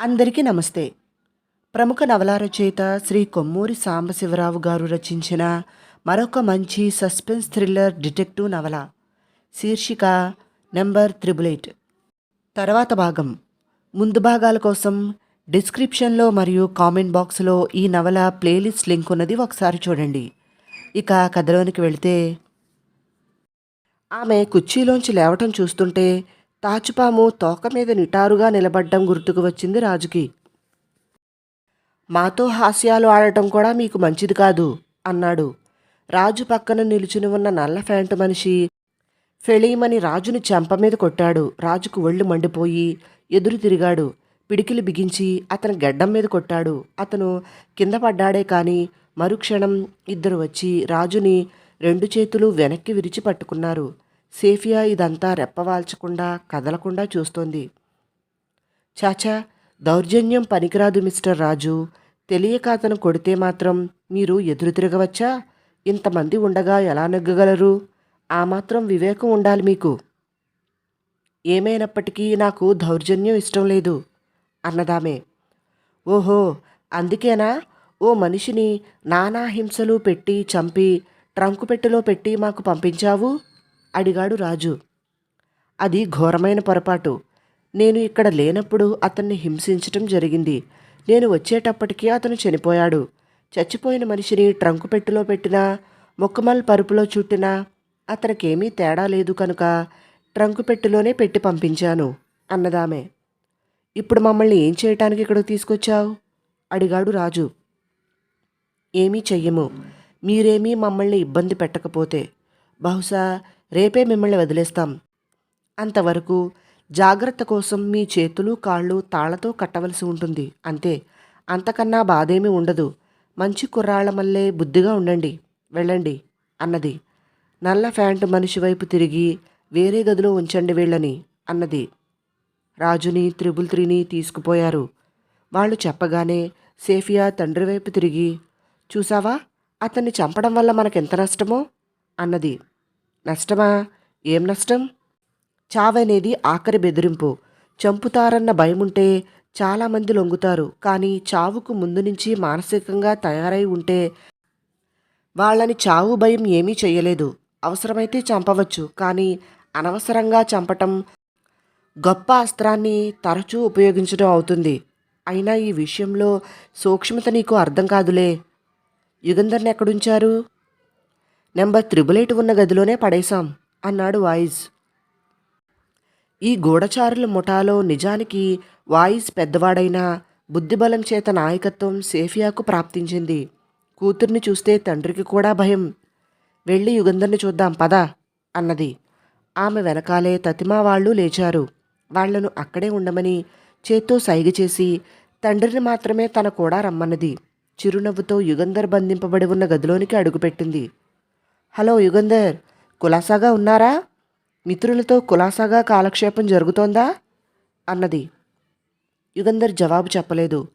అందరికీ నమస్తే. ప్రముఖ నవల రచయిత శ్రీ కొమ్మూరి సాంబశివరావు గారు రచించిన మరొక మంచి సస్పెన్స్ థ్రిల్లర్ డిటెక్టివ్ నవల శీర్షిక నెంబర్ త్రిబుల్ ఎయిట్. తర్వాత భాగం. ముందు భాగాల కోసం డిస్క్రిప్షన్లో మరియు కామెంట్ బాక్స్లో ఈ నవల ప్లేలిస్ట్ లింక్ ఉన్నది ఒకసారి చూడండి. ఇక కథలోనికి వెళితే ఆమె కుర్చీలోంచి లేవటం చూస్తుంటే తాచుపాము తోక మీద నిటారుగా నిలబడ్డం గుర్తుకు వచ్చింది రాజుకి. మాతో హాస్యాలు ఆడటం కూడా మీకు మంచిది కాదు అన్నాడు. రాజు పక్కన నిలుచుని ఉన్న నల్ల ఫ్యాంటు మనిషి ఫెళీమని రాజుని చెంప మీద కొట్టాడు. రాజుకు ఒళ్ళు మండిపోయి ఎదురు తిరిగాడు. పిడికిలు బిగించి అతని గడ్డం మీద కొట్టాడు. అతను కింద పడ్డాడే కానీ మరుక్షణం ఇద్దరు వచ్చి రాజుని రెండు చేతులు వెనక్కి విరిచి పట్టుకున్నారు. సేఫియా ఇదంతా రెప్పవాల్చకుండా కదలకుండా చూస్తోంది. చాచా దౌర్జన్యం పనికిరాదు మిస్టర్ రాజు. తెలియక అతను కొడితే మాత్రం మీరు ఎదురు తిరగవచ్చా? ఇంతమంది ఉండగా ఎలా నెగ్గగలరు? ఆ మాత్రం వివేకం ఉండాలి మీకు. ఏమైనప్పటికీ నాకు దౌర్జన్యం ఇష్టం లేదు అన్నదామే. ఓహో అందుకేనా? ఓ మనిషిని నానా హింసలు పెట్టి చంపి ట్రంకు పెట్టెలో పెట్టి మాకు పంపించావు? అడిగాడు రాజు. అది ఘోరమైన పొరపాటు. నేను ఇక్కడ లేనప్పుడు అతన్ని హింసించటం జరిగింది. నేను వచ్చేటప్పటికీ అతను చనిపోయాడు. చచ్చిపోయిన మనిషిని ట్రంకు పెట్టెలో పెట్టినా మొక్కమల్ పరుపులో చుట్టినా అతనికేమీ తేడా లేదు కనుక ట్రంకు పెట్టెలోనే పెట్టి పంపించాను అన్నదామే. ఇప్పుడు మమ్మల్ని ఏం చేయటానికి ఇక్కడికి తీసుకొచ్చావు? అడిగాడు రాజు. ఏమీ చెయ్యము. మీరేమీ మమ్మల్ని ఇబ్బంది పెట్టకపోతే. బహుశా రేపే మిమ్మల్ని వదిలేస్తాం. అంతవరకు జాగ్రత్త కోసం మీ చేతులు కాళ్ళు తాళ్ళతో కట్టవలసి ఉంటుంది. అంతే. అంతకన్నా బాధేమీ ఉండదు. మంచి కుర్రాళ్ళ మల్లే బుద్ధిగా ఉండండి. వెళ్ళండి అన్నది. నల్ల ఫ్యాంటు మనిషి వైపు తిరిగి వేరే గదిలో ఉంచండి వీళ్ళని అన్నది. రాజుని త్రిబుల్ త్రీని తీసుకుపోయారు. వాళ్ళు చెప్పగానే సేఫియా తండ్రి వైపు తిరిగి చూసావా? అతన్ని చంపడం వల్ల మనకెంత నష్టమో? అన్నది. నష్టమా? ఏం నష్టం? చావనేది ఆఖరి బెదిరింపు. చంపుతారన్న భయముంటే చాలామంది లొంగుతారు. కానీ చావుకు ముందు నుంచి మానసికంగా తయారై ఉంటే వాళ్ళని చావు భయం ఏమీ చేయలేదు అవసరమైతే చంపవచ్చు. కానీ అనవసరంగా చంపటం గొప్ప అస్త్రాన్ని తరచూ ఉపయోగించడం అవుతుంది. అయినా ఈ విషయంలో సూక్ష్మత నీకు అర్థం కాదులే. యుగంధర్ని ఎక్కడుంచారు? నెంబర్ త్రిబుల్ ఎయిట్ ఉన్న గదిలోనే పడేశాం అన్నాడు వాయిస్. ఈ గూఢచారుల ముఠాలో నిజానికి వాయిస్ పెద్దవాడైనా బుద్ధిబలం చేత నాయకత్వం సేఫియాకు ప్రాప్తించింది. కూతుర్ని చూస్తే తండ్రికి కూడా భయం. వెళ్ళి యుగంధర్ని చూద్దాం పదా అన్నది. ఆమె వెనకాలే తతిమా వాళ్ళు లేచారు. వాళ్ళను అక్కడే ఉండమని చేత్తో సైగ చేసి తండ్రిని మాత్రమే తన కూడా రమ్మన్నది. చిరునవ్వుతో యుగంధర్ బంధింపబడి ఉన్న గదిలోనికి అడుగుపెట్టింది. హలో యుగంధర్ కులాసాగా ఉన్నారా? మిత్రులతో కులాసాగా కాలక్షేపం జరుగుతోందా? అన్నది. యుగంధర్ జవాబు చెప్పలేదు.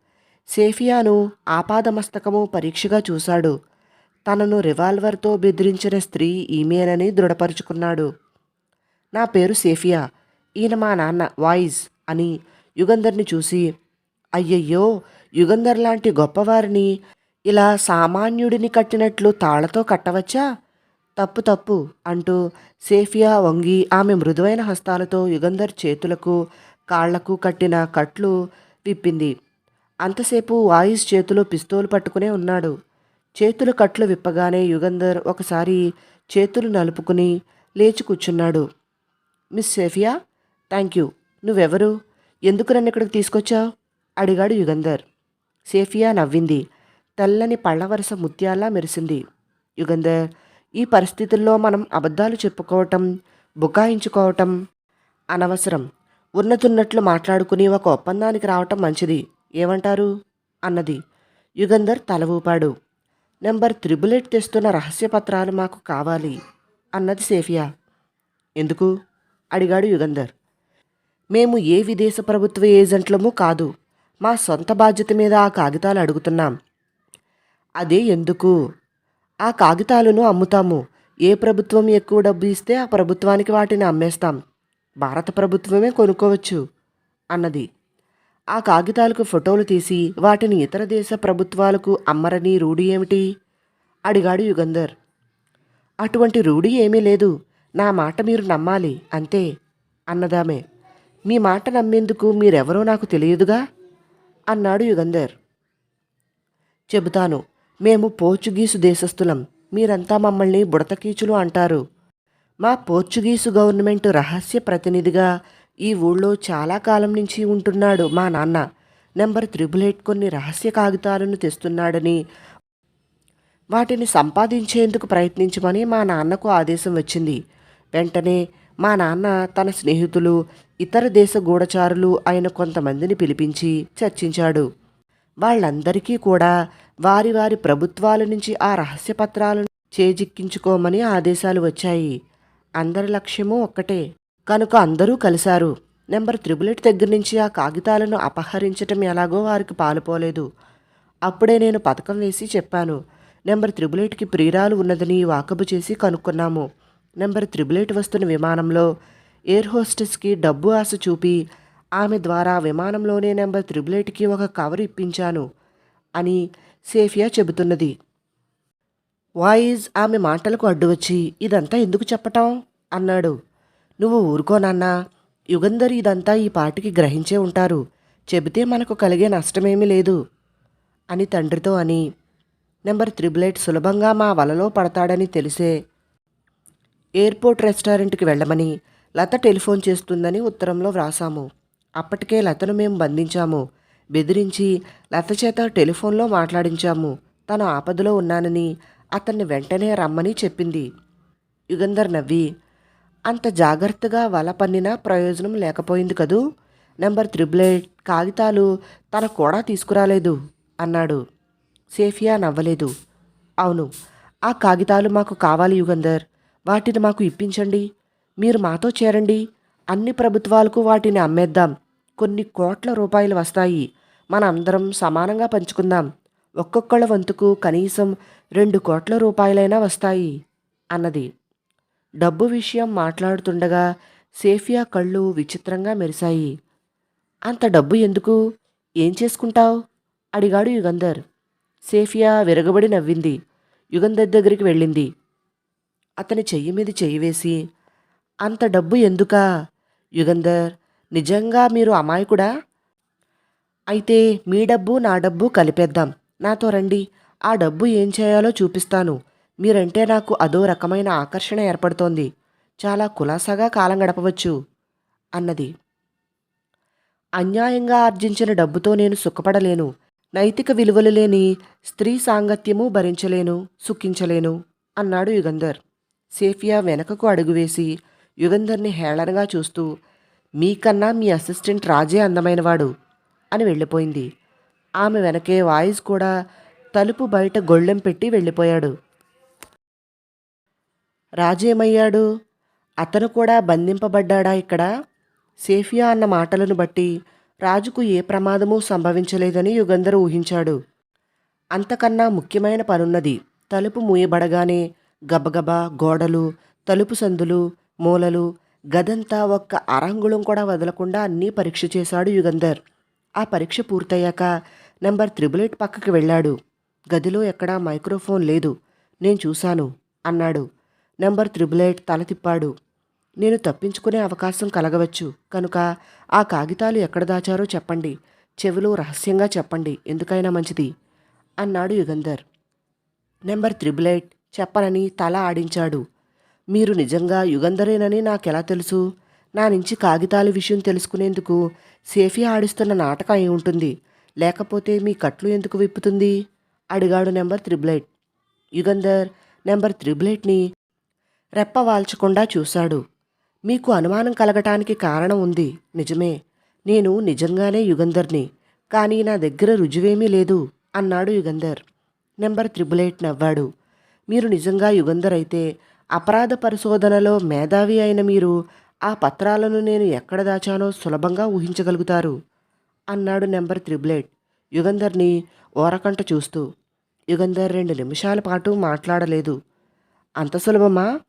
సేఫియాను ఆపాదమస్తకము పరీక్షగా చూశాడు. తనను రివాల్వర్తో బెదిరించిన స్త్రీ ఈమెనని దృఢపరుచుకున్నాడు. నా పేరు సేఫియా. ఈయన మా నాన్న వాయిస్ అని యుగంధర్ని చూసి అయ్యయ్యో యుగంధర్ లాంటి గొప్పవారిని ఇలా సామాన్యుడిని కట్టినట్లు తాళతో కట్టవచ్చా? తప్పు తప్పు అంటూ సేఫియా వంగి ఆమె మృదువైన హస్తాలతో యుగంధర్ చేతులకు కాళ్ళకు కట్టిన కట్లు విప్పింది. అంతసేపు వాయిస్ చేతిలో పిస్తోలు పట్టుకునే ఉన్నాడు. చేతులు కట్లు విప్పగానే యుగంధర్ ఒకసారి చేతులు నలుపుకుని లేచి కూర్చున్నాడు. Miss Safia thank you. నువ్వెవరు? ఎందుకు నన్ను ఇక్కడికి తీసుకొచ్చావు? అడిగాడు యుగంధర్. సేఫియా నవ్వింది. తెల్లని పళ్ళవరస ముత్యాల్లా మెరిసింది. యుగంధర్ ఈ పరిస్థితుల్లో మనం అబద్ధాలు చెప్పుకోవటం బుకాయించుకోవటం అనవసరం. ఉన్నతున్నట్లు మాట్లాడుకుని ఒక ఒప్పందానికి రావటం మంచిది. ఏమంటారు? అన్నది యుగంధర్ తల ఊపాడు నెంబర్ త్రిబులెట్ తెస్తున్న రహస్య పత్రాలు మాకు కావాలి అన్నది సేఫియా. ఎందుకు? అడిగాడు యుగంధర్. మేము ఏ విదేశ ప్రభుత్వ ఏజెంట్లము కాదు. మా సొంత బాధ్యత మీద ఆ కాగితాలు అడుగుతున్నాం. అదే ఎందుకు? ఆ కాగితాలను అమ్ముతాము. ఏ ప్రభుత్వం ఎక్కువ డబ్బు ఇస్తే ఆ ప్రభుత్వానికి వాటిని అమ్మేస్తాం. భారత ప్రభుత్వమే కొనుక్కోవచ్చు అన్నది. ఆ కాగితాలకు ఫోటోలు తీసి వాటిని ఇతర దేశ ప్రభుత్వాలకు అమ్మరని రూఢి ఏమిటి? అడిగాడు యుగంధర్. అటువంటి రూఢి ఏమీ లేదు. నా మాట మీరు నమ్మాలి అంతే అన్నదామె. మీ మాట నమ్మేందుకు మీరెవరో నాకు తెలియదుగా? అన్నాడు యుగంధర్. చెబుతాను మేము పోర్చుగీసు దేశస్థులం. మీరంతా మమ్మల్ని బుడతకీచులు అంటారు. మా పోర్చుగీసు గవర్నమెంట్ రహస్య ప్రతినిధిగా ఈ ఊళ్ళో చాలా కాలం నుంచి ఉంటున్నాడు మా నాన్న. నెంబర్ త్రిబుల్ ఎయిట్ కొన్ని రహస్య కాగితాలను తెస్తున్నాడని వాటిని సంపాదించేందుకు ప్రయత్నించమని మా నాన్నకు ఆదేశం వచ్చింది. వెంటనే మా నాన్న తన స్నేహితులు ఇతర దేశ గూఢచారులు అయిన కొంతమందిని పిలిపించి చర్చించాడు. వాళ్ళందరికీ కూడా వారి వారి ప్రభుత్వాల నుంచి ఆ రహస్య పత్రాలను చేజిక్కించుకోమని ఆదేశాలు వచ్చాయి. అందరి లక్ష్యము ఒక్కటే. కనుక అందరూ కలిశారు. నెంబర్ త్రిబులెట్ దగ్గర నుంచి ఆ కాగితాలను అపహరించటం ఎలాగో వారికి పాలుపోలేదు. అప్పుడే నేను పథకం వేసి చెప్పాను. నెంబర్ త్రిబులెట్కి ప్రియురాలు ఉన్నదని వాకబు చేసి కనుక్కున్నాము. నెంబర్ త్రిబులెట్ వస్తున్న విమానంలో ఎయిర్ హోస్టెస్కి డబ్బు ఆశ చూపి ఆమె ద్వారా విమానంలోనే నెంబర్ త్రిబులెట్కి ఒక కవర్ ఇప్పించాను అని సేఫియా చెబుతున్నది. వాయిజ్ ఆమె మాటలకు అడ్డు వచ్చి ఇదంతా ఎందుకు చెప్పటం? అన్నాడు. నువ్వు ఊరుకోనన్నా యుగంధర్ ఇదంతా ఈ పాటికి గ్రహించే ఉంటారు. చెబితే మనకు కలిగే నష్టమేమీ లేదు. అని తండ్రితో అని నెంబర్ త్రిబులెట్ సులభంగా మా వలలో పడతాడని తెలిసే ఎయిర్పోర్ట్ రెస్టారెంట్కి వెళ్ళమని లత టెలిఫోన్ చేస్తుందని ఉత్తరంలో వ్రాసాము. అప్పటికే లతను మేము బంధించాము. బెదిరించి లతచేత టెలిఫోన్లో మాట్లాడించాము. తను ఆపదలో ఉన్నానని అతన్ని వెంటనే రమ్మని చెప్పింది. యుగంధర్ నవ్వి అంత జాగ్రత్తగా వల పన్నినా ప్రయోజనం లేకపోయింది కదూ? నెంబర్ త్రిబులెట్ కాగితాలు తన కూడా తీసుకురాలేదు అన్నాడు. సేఫియా నవ్వలేదు. అవును ఆ కాగితాలు మాకు కావాలి యుగంధర్. వాటిని మాకు ఇప్పించండి. మీరు మాతో చేరండి. అన్ని ప్రభుత్వాలకు వాటిని అమ్మేద్దాం. కొన్ని కోట్ల రూపాయలు వస్తాయి. మన అందరం సమానంగా పంచుకుందాం. ఒక్కొక్కళ్ళ వంతుకు కనీసం రెండు కోట్ల రూపాయలైనా వస్తాయి అన్నది. డబ్బు విషయం మాట్లాడుతుండగా సేఫియా కళ్ళు విచిత్రంగా మెరిశాయి. అంత డబ్బు ఎందుకు? ఏం చేసుకుంటావు? అడిగాడు యుగంధర్. సేఫియా విరగబడి నవ్వింది. యుగంధర్ దగ్గరికి వెళ్ళింది. అతని చెయ్యి మీద చెయ్యి వేసి అంత డబ్బు ఎందుకా? యుగంధర్ నిజంగా మీరు అమాయకుడా? అయితే మీ డబ్బు నా డబ్బు కలిపేద్దాం. నాతో రండి. ఆ డబ్బు ఏం చేయాలో చూపిస్తాను. మీరంటే నాకు అదో రకమైన ఆకర్షణ ఏర్పడుతోంది. చాలా కులాసాగా కాలం గడపవచ్చు అన్నది. అన్యాయంగా ఆర్జించిన డబ్బుతో నేను సుఖపడలేను. నైతిక విలువలు లేని స్త్రీ సాంగత్యము భరించలేను సుఖించలేను అన్నాడు యుగంధర్. సేఫియా వెనకకు అడుగువేసి యుగంధర్ని హేళనగా చూస్తూ మీకన్నా మీ అసిస్టెంట్ రాజే అందమైనవాడు. అని వెళ్ళిపోయింది. ఆమె వెనకే వాయిస్ కూడా తలుపు బయట గొళ్ళెం పెట్టి వెళ్ళిపోయాడు. రాజేమయ్యాడు? అతను కూడా బంధింపబడ్డాడా ఇక్కడ? సేఫియా అన్న మాటలను బట్టి రాజుకు ఏ ప్రమాదమూ సంభవించలేదని యుగంధర్ ఊహించాడు. అంతకన్నా ముఖ్యమైన పనున్నది తలుపు మూయబడగానే గబగబా గోడలు తలుపు సందులు మూలలు గదంతా ఒక్క అరంగుళం కూడా వదలకుండా అన్నీ పరీక్ష చేశాడు యుగంధర్. ఆ పరీక్ష పూర్తయ్యాక నెంబర్ త్రిబుల్ ఎయిట్ పక్కకి వెళ్ళాడు. గదిలో ఎక్కడా మైక్రోఫోన్ లేదు. నేను చూశాను అన్నాడు. నెంబర్ త్రిబుల్ ఎయిట్ తల తిప్పాడు. నేను తప్పించుకునే అవకాశం కలగవచ్చు. కనుక ఆ కాగితాలు ఎక్కడ దాచారో చెప్పండి. చెవిలో రహస్యంగా చెప్పండి. ఎందుకైనా మంచిది అన్నాడు యుగంధర్. నెంబర్ త్రిబుల్ ఎయిట్ చెప్పనని తల ఆడించాడు. మీరు నిజంగా యుగంధరేనని నాకెలా తెలుసు? నా నుంచి కాగితాల విషయం తెలుసుకునేందుకు సేఫీ ఆడిస్తున్న నాటకం అయి ఉంటుంది లేకపోతే మీ కట్లు ఎందుకు విప్పుతుంది? అడిగాడు number triple eight Yugandhar number త్రిబులెట్ని రెప్పవాల్చకుండా చూశాడు. మీకు అనుమానం కలగటానికి కారణం ఉంది. నిజమే. నేను నిజంగానే యుగంధర్ని. కానీ నా దగ్గర రుజువేమీ లేదు అన్నాడు యుగంధర్. నెంబర్ త్రిబులెట్ నవ్వాడు. మీరు నిజంగా యుగంధర్ అయితే అపరాధ పరిశోధనలో మేధావి అయిన మీరు ఆ పత్రాలను నేను ఎక్కడ దాచానో సులభంగా ఊహించగలుగుతారు అన్నాడు నెంబర్ త్రిబులెట్. యుగంధర్ని ఓరకంట చూస్తూ. యుగంధర్ రెండు నిమిషాల పాటు మాట్లాడలేదు. అంత సులభమా?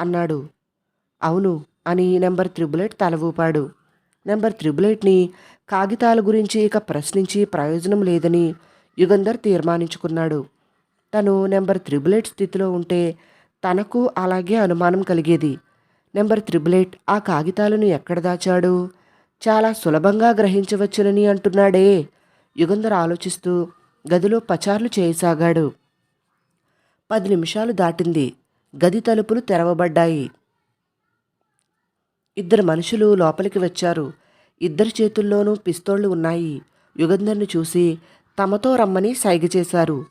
అన్నాడు. అవును అని నెంబర్ త్రిబులెట్ తల ఊపాడు. నెంబర్ త్రిబులెట్ని కాగితాల గురించి ఇక ప్రశ్నించి ప్రయోజనం లేదని యుగంధర్ తీర్మానించుకున్నాడు. తను నెంబర్ త్రిబుల్ ఎయిట్ స్థితిలో ఉంటే తనకు అలాగే అనుమానం కలిగేది. నెంబర్ త్రిబుల్ ఎయిట్ ఆ కాగితాలను ఎక్కడ దాచాడు? చాలా సులభంగా గ్రహించవచ్చునని అంటున్నాడే. యుగంధర్ ఆలోచిస్తూ గదిలో పచార్లు చేయసాగాడు. పది నిమిషాలు దాటింది. గది తలుపులు తెరవబడ్డాయి. ఇద్దరు మనుషులు లోపలికి వచ్చారు. ఇద్దరి చేతుల్లోనూ పిస్తోళ్ళు ఉన్నాయి. యుగంధర్ని చూసి తమతో రమ్మని సైగ చేశారు.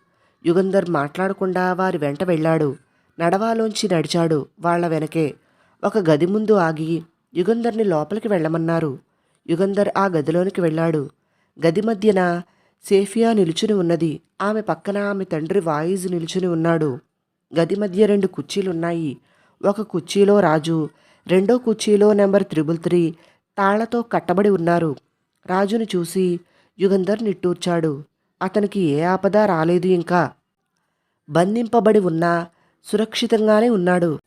యుగంధర్ మాట్లాడకుండా వారి వెంట వెళ్ళాడు. నడవాలోంచి నడిచాడు వాళ్ళ వెనకే. ఒక గది ముందు ఆగి యుగంధర్ని లోపలికి వెళ్ళమన్నారు. యుగంధర్ ఆ గదిలోనికి వెళ్ళాడు. గది మధ్యన సేఫియా నిలుచుని ఉన్నది. ఆమె పక్కన ఆమె తండ్రి వాయిజ్ నిలుచుని ఉన్నాడు. గది మధ్య రెండు కుర్చీలున్నాయి. ఒక కుర్చీలో రాజు రెండో కుర్చీలో నెంబర్ త్రిబుల్ త్రీ తాళ్ళతో కట్టబడి ఉన్నారు. రాజును చూసి యుగంధర్ నిట్టూర్చాడు. అతనికి ఏ ఆపద రాలేదు ఇంకా. బంధింపబడి ఉన్నా సురక్షితంగానే ఉన్నాడు.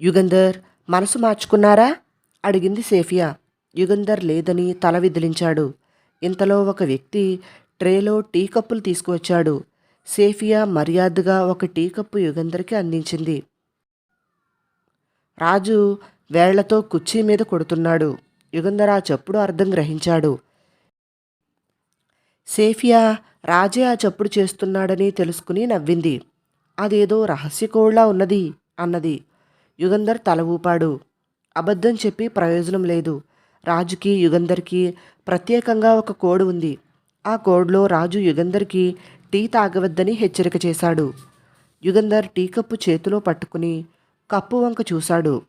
యుగంధర్ మనసు మార్చుకున్నారా? అడిగింది సేఫియా. యుగంధర్ లేదని తల విదిలించాడు. ఇంతలో ఒక వ్యక్తి ట్రేలో టీ కప్పులు తీసుకువచ్చాడు. సేఫియా మర్యాదగా ఒక టీ కప్పు యుగంధర్కి అందించింది. రాజు వేళ్ళతో కుర్చీ మీద కొడుతున్నాడు. యుగంధర్ ఆ చప్పుడు అర్థం గ్రహించాడు. సేఫియా రాజే ఆ చప్పుడు చేస్తున్నాడని తెలుసుకుని నవ్వింది. అదేదో రహస్యకోళ్ళా ఉన్నది అన్నది. యుగంధర్ తల ఊపాడు. అబద్ధం చెప్పి ప్రయోజనం లేదు. రాజుకి యుగంధర్కి ప్రత్యేకంగా ఒక కోడ్ ఉంది. ఆ కోడ్లో రాజు యుగంధర్కి టీ తాగవద్దని హెచ్చరిక చేశాడు. యుగంధర్ టీ కప్పు చేతిలో పట్టుకుని కప్పు వంక చూశాడు.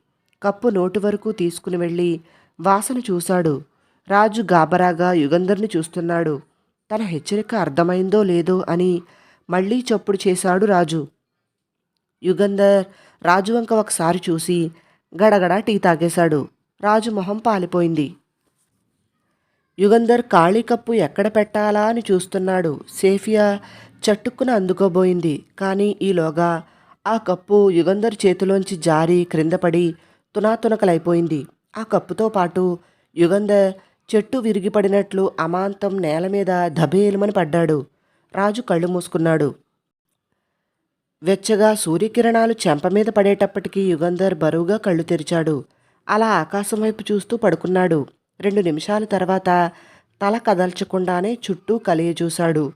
కప్పు నోటి వరకు తీసుకుని వెళ్ళి వాసన చూశాడు. రాజు గాబరాగా యుగంధర్ని చూస్తున్నాడు. తన హెచ్చరిక అర్థమైందో లేదో అని మళ్ళీ చప్పుడు చేశాడు రాజు. యుగంధర్ రాజు వంక ఒకసారి చూసి గడగడ టీ తాగేశాడు. రాజు మొహం పాలిపోయింది. యుగంధర్ ఖాళీ కప్పు ఎక్కడ పెట్టాలా అని చూస్తున్నాడు. సేఫియా చట్టుక్కున అందుకోబోయింది. కానీ ఈలోగా ఆ కప్పు యుగంధర్ చేతిలోంచి జారి క్రిందపడి తునాతునకలైపోయింది. ఆ కప్పుతో పాటు యుగంధర్ చెట్టు విరిగిపడినట్లు అమాంతం నేల మీద ధబేలుమని పడ్డాడు. రాజు కళ్ళు మూసుకున్నాడు. వెచ్చగా సూర్యకిరణాలు చెంప మీద పడేటప్పటికీ యుగంధర్ బరువుగా కళ్ళు తెరిచాడు. అలా ఆకాశం వైపు చూస్తూ పడుకున్నాడు. రెండు నిమిషాల తర్వాత తల కదల్చకుండానే చుట్టూ కలియ చూశాడు.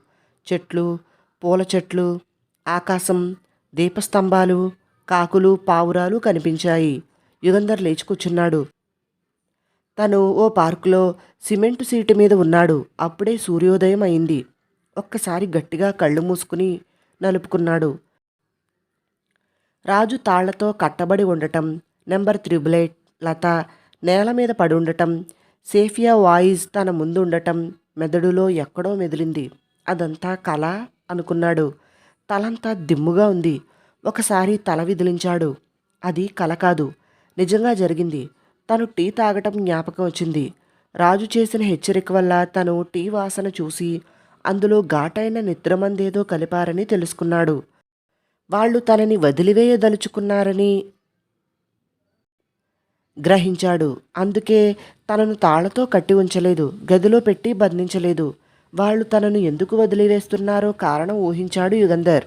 చెట్లు పూల చెట్లు ఆకాశం దీపస్తంభాలు కాకులు పావురాలు కనిపించాయి. యుగంధర్ లేచి కూర్చున్నాడు. తను ఓ పార్కులో సిమెంటు సీటు మీద ఉన్నాడు. అప్పుడే సూర్యోదయం అయింది. ఒక్కసారి గట్టిగా కళ్ళు మూసుకుని నలుపుకున్నాడు. రాజు తాళ్ళతో కట్టబడి ఉండటం నెంబర్ త్రిబులెట్ లత నేల మీద పడి ఉండటం సేఫియా వాయిస్ తన ముందు ఉండటం మెదడులో ఎక్కడో మెదిలింది. అదంతా కళ అనుకున్నాడు. తలంతా దిమ్ముగా ఉంది. ఒకసారి తల విదిలించాడు. అది కల కాదు. నిజంగా జరిగింది. తను టీ తాగటం జ్ఞాపకం వచ్చింది. రాజు చేసిన హెచ్చరిక వల్ల తను టీ వాసన చూసి అందులో ఘాటైన నిద్రమందేదో కలిపారని తెలుసుకున్నాడు. వాళ్ళు తనని వదిలివేయదలుచుకున్నారని గ్రహించాడు. అందుకే తనను తాళతో కట్టి ఉంచలేదు గదిలో పెట్టి బంధించలేదు. వాళ్ళు తనను ఎందుకు వదిలివేస్తున్నారో కారణం ఊహించాడు యుగంధర్.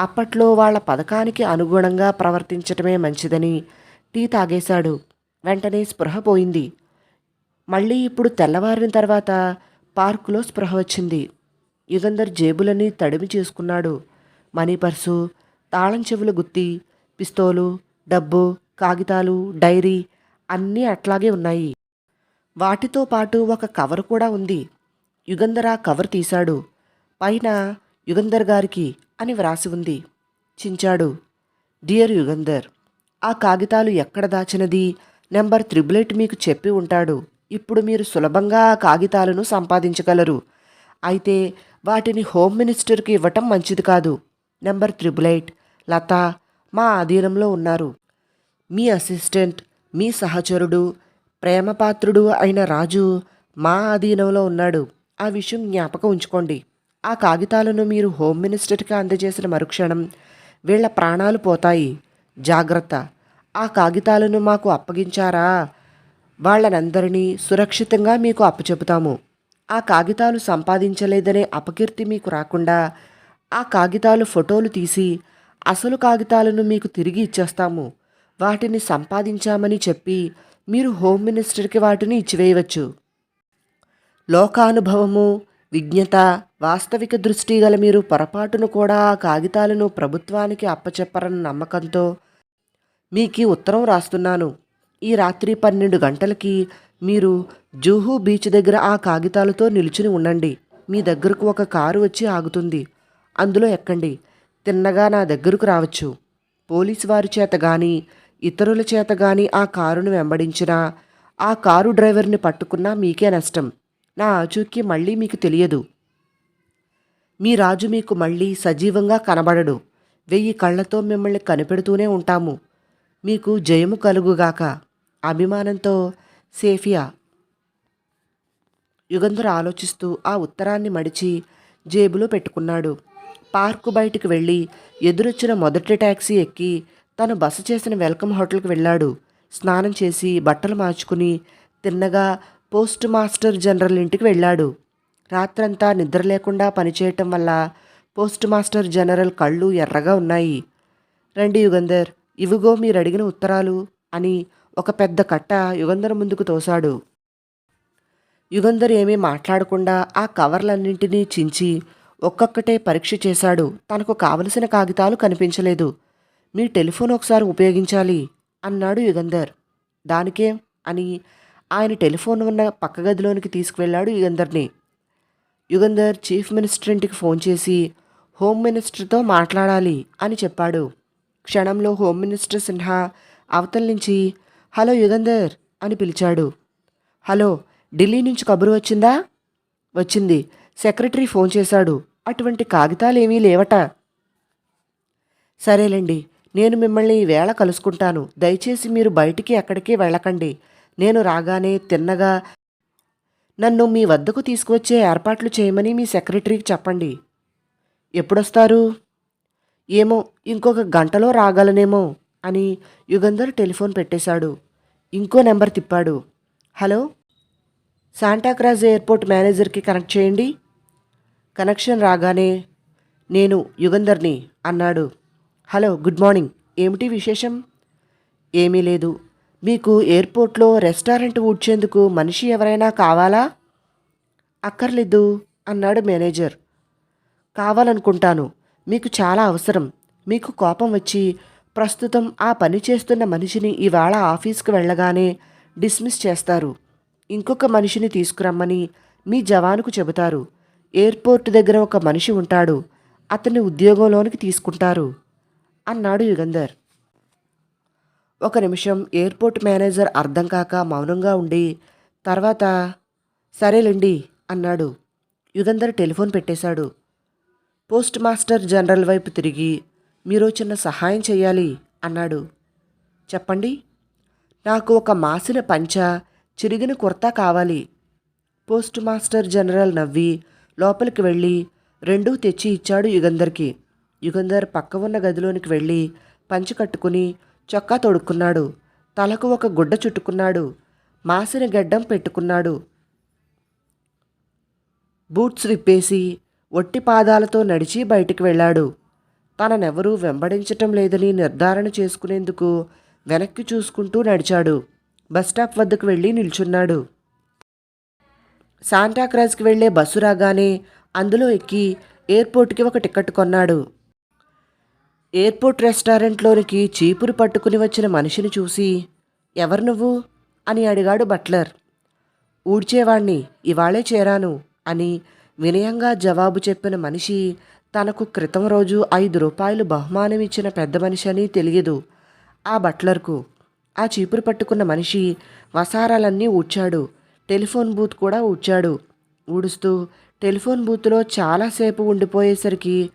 అప్పట్లో వాళ్ళ పథకానికి అనుగుణంగా ప్రవర్తించటమే మంచిదని టీ తాగేశాడు. వెంటనే స్పృహ పోయింది. మళ్ళీ ఇప్పుడు తెల్లవారిన తర్వాత పార్కులో స్పృహ వచ్చింది. యుగంధర్ జేబులని తడిమి చేసుకున్నాడు. మనీ పర్సు తాళం చెవుల గుత్తి పిస్తోలు డబ్బు కాగితాలు డైరీ అన్నీ అట్లాగే ఉన్నాయి. వాటితో పాటు ఒక కవర్ కూడా ఉంది. యుగంధర్ ఆ కవర్ తీశాడు. పైన యుగంధర్ గారికి అని వ్రాసి ఉంది. చించాడు. డియర్ యుగంధర్ ఆ కాగితాలు ఎక్కడ దాచినది? నెంబర్ త్రిబులెట్ మీకు చెప్పి ఉంటాడు. ఇప్పుడు మీరు సులభంగా ఆ కాగితాలను సంపాదించగలరు. అయితే వాటిని హోమ్ మినిస్టర్కి ఇవ్వటం మంచిది కాదు. నెంబర్ త్రిబులైట్ లత మా అధీనంలో ఉన్నారు. మీ అసిస్టెంట్ మీ సహచరుడు ప్రేమపాత్రుడు అయిన రాజు మా అధీనంలో ఉన్నాడు. ఆ విషయం జ్ఞాపకం ఉంచుకోండి. ఆ కాగితాలను మీరు హోమ్ మినిస్టర్కి అందజేసిన మరుక్షణం వీళ్ళ ప్రాణాలు పోతాయి. జాగ్రత్త. ఆ కాగితాలను మాకు అప్పగించారా? వాళ్ళనందరినీ సురక్షితంగా మీకు అప్పచెపుతాము ఆ కాగితాలు సంపాదించలేదనే అపకీర్తి మీకు రాకుండా ఆ కాగితాలు ఫోటోలు తీసి అసలు కాగితాలను మీకు తిరిగి ఇచ్చేస్తాము. వాటిని సంపాదించామని చెప్పి మీరు హోమ్ మినిస్టర్కి వాటిని ఇచ్చివేయవచ్చు. లోకానుభవము విజ్ఞత వాస్తవిక దృష్టి గల మీరు పొరపాటును కూడా ఆ కాగితాలను ప్రభుత్వానికి అప్పచెప్పరన్న నమ్మకంతో మీకు ఉత్తరం రాస్తున్నాను. ఈ రాత్రి పన్నెండు గంటలకి మీరు జూహూ బీచ్ దగ్గర ఆ కాగితాలతో నిలుచుని ఉండండి. మీ దగ్గరకు ఒక కారు వచ్చి ఆగుతుంది. అందులో ఎక్కండి. తిన్నగా నా దగ్గరకు రావచ్చు. పోలీసు వారి చేత గాని ఇతరుల చేత గాని ఆ కారును వెంబడించినా ఆ కారు డ్రైవర్ని పట్టుకున్నా మీకే నష్టం. నా ఆచూకీ మళ్ళీ మీకు తెలియదు. మీ రాజు మీకు మళ్ళీ సజీవంగా కనబడడు. వెయ్యి కళ్ళతో మిమ్మల్ని కనిపెడుతూనే ఉంటాము. మీకు జయము కలుగుగాక. అభిమానంతో సేఫియా. యుగంధర్ ఆలోచిస్తూ ఆ ఉత్తరాన్ని మడిచి జేబులో పెట్టుకున్నాడు. పార్కు బయటికి వెళ్ళి ఎదురొచ్చిన మొదటి ట్యాక్సీ ఎక్కి తను బస చేసిన వెల్కమ్ హోటల్కి వెళ్ళాడు. స్నానం చేసి బట్టలు మార్చుకుని తిన్నగా పోస్ట్ మాస్టర్ జనరల్ ఇంటికి వెళ్ళాడు. రాత్రంతా నిద్ర లేకుండా పనిచేయటం వల్ల పోస్ట్ మాస్టర్ జనరల్ కళ్ళు ఎర్రగా ఉన్నాయి. రండి యుగంధర్ ఇవిగో మీరు అడిగిన ఉత్తరాలు అని ఒక పెద్ద కట్ట యుగంధర్ ముందుకు తోశాడు. యుగంధర్ ఏమీ మాట్లాడకుండా ఆ కవర్లన్నింటినీ చించి ఒక్కొక్కటే పరీక్ష చేశాడు. తనకు కావలసిన కాగితాలు కనిపించలేదు. మీ టెలిఫోన్ ఒకసారి ఉపయోగించాలి అన్నాడు యుగంధర్. దానికేం అని ఆయన టెలిఫోన్ ఉన్న పక్క గదిలోనికి తీసుకువెళ్ళాడు యుగంధర్ని. యుగంధర్ చీఫ్ మినిస్టర్ ఇంటికి ఫోన్ చేసి హోమ్ మినిస్టర్తో మాట్లాడాలి అని చెప్పాడు. క్షణంలో హోమ్ మినిస్టర్ సిన్హా అవతల నుంచి హలో యుగంధర్ అని పిలిచాడు. హలో ఢిల్లీ నుంచి కబురు వచ్చిందా? వచ్చింది. సెక్రటరీ ఫోన్ చేశాడు. అటువంటి కాగితాలేమీ లేవట. సరేలేండి నేను మిమ్మల్ని ఈవేళ వేళ కలుసుకుంటాను. దయచేసి మీరు బయటికి ఎక్కడికి వెళ్ళకండి. నేను రాగానే తిన్నగా నన్ను మీ వద్దకు తీసుకువచ్చే ఏర్పాట్లు చేయమని మీ సెక్రటరీకి చెప్పండి. ఎప్పుడొస్తారు? ఏమో ఇంకొక గంటలో రాగలనేమో అని యుగంధర్ టెలిఫోన్ పెట్టేశాడు. ఇంకో నెంబర్ తిప్పాడు. హలో శాంటాక్రాజ్ ఎయిర్పోర్ట్ మేనేజర్కి కనెక్ట్ చేయండి. కనెక్షన్ రాగానే నేను యుగంధర్ని అన్నాడు. Hello good morning. ఏమిటి విశేషం? ఏమీ లేదు. మీకు ఎయిర్పోర్ట్లో రెస్టారెంట్ ఊడ్చేందుకు మనిషి ఎవరైనా కావాలా? అక్కర్లేదు అన్నాడు మేనేజర్. కావాలనుకుంటాను. మీకు చాలా అవసరం. మీకు కోపం వచ్చి ప్రస్తుతం ఆ పని చేస్తున్న మనిషిని ఇవాళ ఆఫీస్కి వెళ్ళగానే డిస్మిస్ చేస్తారు. ఇంకొక మనిషిని తీసుకురమ్మని మీ జవానుకు చెబుతారు. ఎయిర్పోర్ట్ దగ్గర ఒక మనిషి ఉంటాడు. అతన్ని ఉద్యోగంలోనికి తీసుకుంటారు. అన్నాడు యుగంధర్. ఒక నిమిషం ఎయిర్పోర్ట్ మేనేజర్ అర్థం కాక మౌనంగా ఉండి తర్వాత సరేలేండి అన్నాడు. యుగంధర్ టెలిఫోన్ పెట్టేశాడు. పోస్ట్ మాస్టర్ జనరల్ వైపు తిరిగి మీరు చిన్న సహాయం చేయాలి అన్నాడు. చెప్పండి. నాకు ఒక మాసిన పంచ చిరిగిన కుర్తా కావాలి. పోస్ట్ మాస్టర్ జనరల్ నవ్వి లోపలికి వెళ్ళి రెండూ తెచ్చి ఇచ్చాడు యుగంధర్కి. యుగంధర్ పక్క ఉన్న గదిలోనికి వెళ్ళి పంచి కట్టుకుని చొక్కా తొడుక్కున్నాడు. తలకు ఒక గుడ్డ చుట్టుకున్నాడు. మాసిన గడ్డం పెట్టుకున్నాడు. బూట్స్ విప్పేసి ఒట్టి పాదాలతో నడిచి బయటికి వెళ్ళాడు. తననెవరూ వెంబడించటం లేదని నిర్ధారణ చేసుకునేందుకు వెనక్కి చూసుకుంటూ నడిచాడు. బస్టాప్ వద్దకు వెళ్ళి నిల్చున్నాడు. శాంటాక్రాజ్కి వెళ్ళే బస్సు రాగానే అందులో ఎక్కి ఎయిర్పోర్ట్కి ఒక టికెట్ కొన్నాడు. ఎయిర్పోర్ట్ రెస్టారెంట్లోనికి చీపురు పట్టుకుని వచ్చిన మనిషిని చూసి ఎవరు నువ్వు? అని అడిగాడు బట్లర్. ఊడ్చేవాణ్ణి ఇవాళే చేరాను అని వినయంగా జవాబు చెప్పిన మనిషి తనకు క్రితం రోజు ఐదు రూపాయలు బహుమానం ఇచ్చిన పెద్ద మనిషి అని తెలియదు. ఆ బట్లర్కు ఆ చీపురు పట్టుకున్న మనిషి వసారాలన్నీ ఊడ్చాడు. టెలిఫోన్ బూత్ కూడా ఊడ్చాడు. ఊడుస్తూ టెలిఫోన్ బూత్లో చాలాసేపు ఉండిపోయేసరికి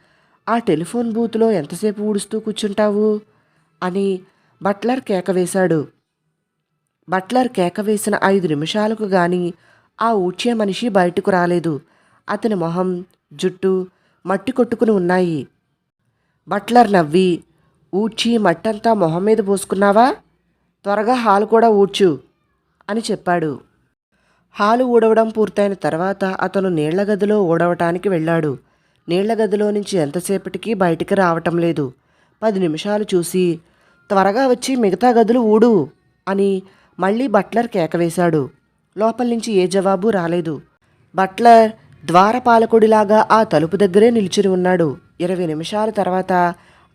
ఆ టెలిఫోన్ బూత్లో ఎంతసేపు ఊడుస్తూ కూర్చుంటావు? అని బట్లర్ కేక వేశాడు. బట్లర్ కేక వేసిన ఐదు నిమిషాలకు గాని ఆ ఊడ్చే మనిషి బయటకు రాలేదు. అతని మొహం జుట్టు మట్టి కొట్టుకుని ఉన్నాయి. బట్లర్ నవ్వి ఊడ్చి మట్టంతా మొహం మీద పోసుకున్నావా? త్వరగా హాలు కూడా ఊడ్చు అని చెప్పాడు. హాలు ఊడవడం పూర్తయిన తర్వాత అతను నీళ్ళ గదిలో ఊడవటానికి వెళ్ళాడు. నీళ్ళ గదిలో నుంచి ఎంతసేపటికి బయటికి రావటం లేదు. పది నిమిషాలు చూసి త్వరగా వచ్చి మిగతా గదులు ఊడు అని మళ్ళీ బట్లర్ కేకవేశాడు. లోపల నుంచి ఏ జవాబు రాలేదు. బట్లర్ ద్వారపాలకుడిలాగా ఆ తలుపు దగ్గరే నిలిచిని ఉన్నాడు. ఇరవై నిమిషాల తర్వాత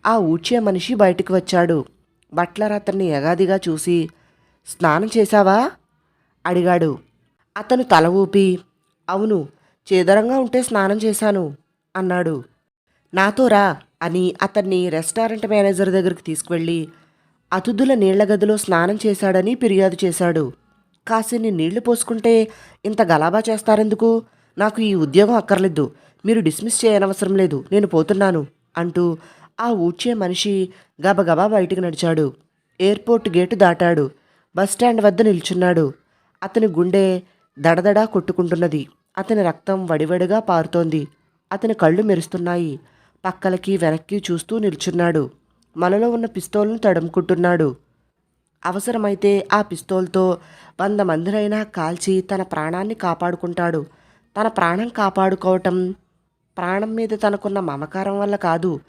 ఆ ఊడ్చే మనిషి బయటికి వచ్చాడు. బట్లర్ అతన్ని యగాదిగా చూసి స్నానం చేశావా? అడిగాడు. అతను తల ఊపి అవును చేదరంగా ఉంటే స్నానం చేశాను అన్నాడు. నాతో రా అని అతన్ని రెస్టారెంట్ మేనేజర్ దగ్గరికి తీసుకువెళ్ళి అతిథుల నీళ్ళ గదిలో స్నానం చేశాడని ఫిర్యాదు చేశాడు. కాసిన్ని నీళ్ళు పోసుకుంటే ఇంత గలాబా చేస్తారెందుకు? నాకు ఈ ఉద్యోగం అక్కర్లేదు. మీరు డిస్మిస్ చేయనవసరం లేదు. నేను పోతున్నాను అంటూ ఆ ఊడ్చే మనిషి గబగబా బయటికి నడిచాడు. Airport gate దాటాడు. బస్టాండ్ వద్ద నిల్చున్నాడు. అతని గుండె దడదడా కొట్టుకుంటున్నది. అతని రక్తం వడివడిగా పారుతోంది. అతని కళ్ళు మెరుస్తున్నాయి. పక్కలకి వెనక్కి చూస్తూ నిల్చున్నాడు. మనలో ఉన్న పిస్తోల్ను తడుముకుంటున్నాడు. అవసరమైతే ఆ పిస్తోల్తో వంద మందినైనా కాల్చి తన ప్రాణాన్ని కాపాడుకుంటాడు. తన ప్రాణం కాపాడుకోవటం ప్రాణం మీద తనకున్న మమకారం వల్ల కాదు.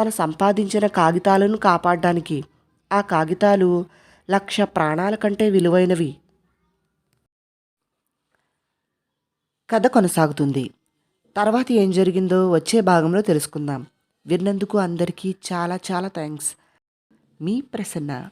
తను సంపాదించిన కాగితాలను కాపాడడానికి. ఆ కాగితాలు లక్ష ప్రాణాల కంటే విలువైనవి. కథ కొనసాగుతుంది. తర్వాత ఏం జరిగిందో వచ్చే భాగంలో తెలుసుకుందాం. విన్నందుకు అందరికీ చాలా చాలా థ్యాంక్స్. మీ ప్రసన్న.